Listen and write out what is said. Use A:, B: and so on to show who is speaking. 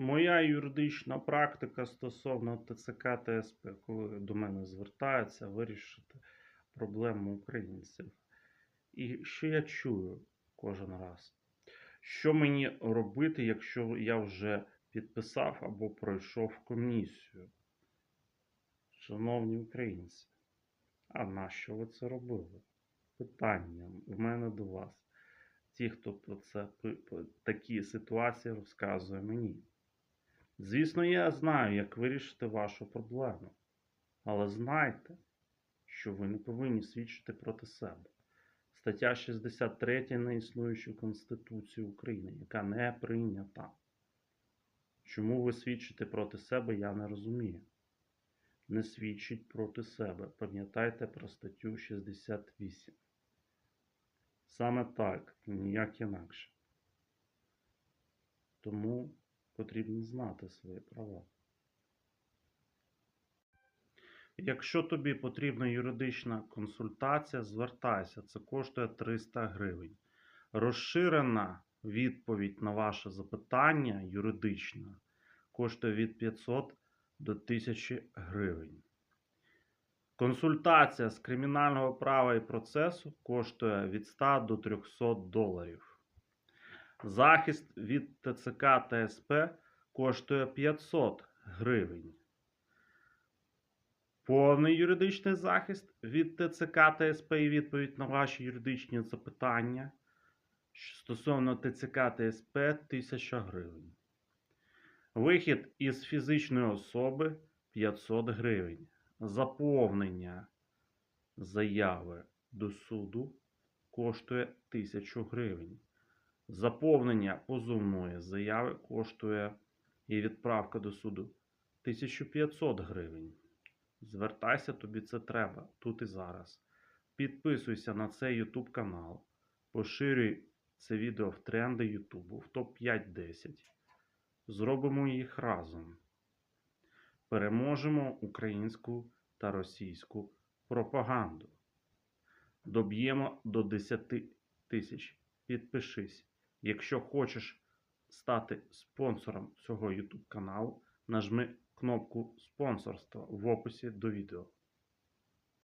A: Моя юридична практика стосовно ТЦК та СП, коли до мене звертаються вирішити проблему українців. І що я чую кожен раз? Що мені робити, якщо я вже підписав або пройшов комісію? Шановні українці, а нащо ви це робили? Питання в мене до вас. Ті, хто про це такі ситуації розказує мені. Звісно, я знаю, як вирішити вашу проблему. Але знайте, що ви не повинні свідчити проти себе. Стаття 63 неіснуючої Конституції України, яка не прийнята. Чому ви свідчите проти себе, я не розумію. Не свідчіть проти себе. Пам'ятайте про статтю 68. Саме так, ніяк інакше. Тому потрібно знати свої права. Якщо тобі потрібна юридична консультація, звертайся, це коштує 300 гривень. Розширена відповідь на ваше запитання юридична коштує від 500 до 1000 гривень. Консультація з кримінального права і процесу коштує від 100 до 300 доларів. Захист від ТЦК та СП коштує 500 гривень. Повний юридичний захист від ТЦК та СП і відповідь на ваші юридичні запитання стосовно ТЦК та СП 1000 гривень. Вихід із фізичної особи 500 гривень. Заповнення заяви до суду коштує 1000 гривень. Заповнення позовної заяви коштує і відправка до суду 1500 гривень. Звертайся, тобі це треба тут і зараз. Підписуйся на цей YouTube канал. Поширюй це відео в тренди YouTube, в топ-5-10. Зробимо їх разом. Переможемо українську та російську пропаганду. Доб'ємо до 10 тисяч. Підпишись. Якщо хочеш стати спонсором цього YouTube каналу, нажми кнопку спонсорства в описі до відео.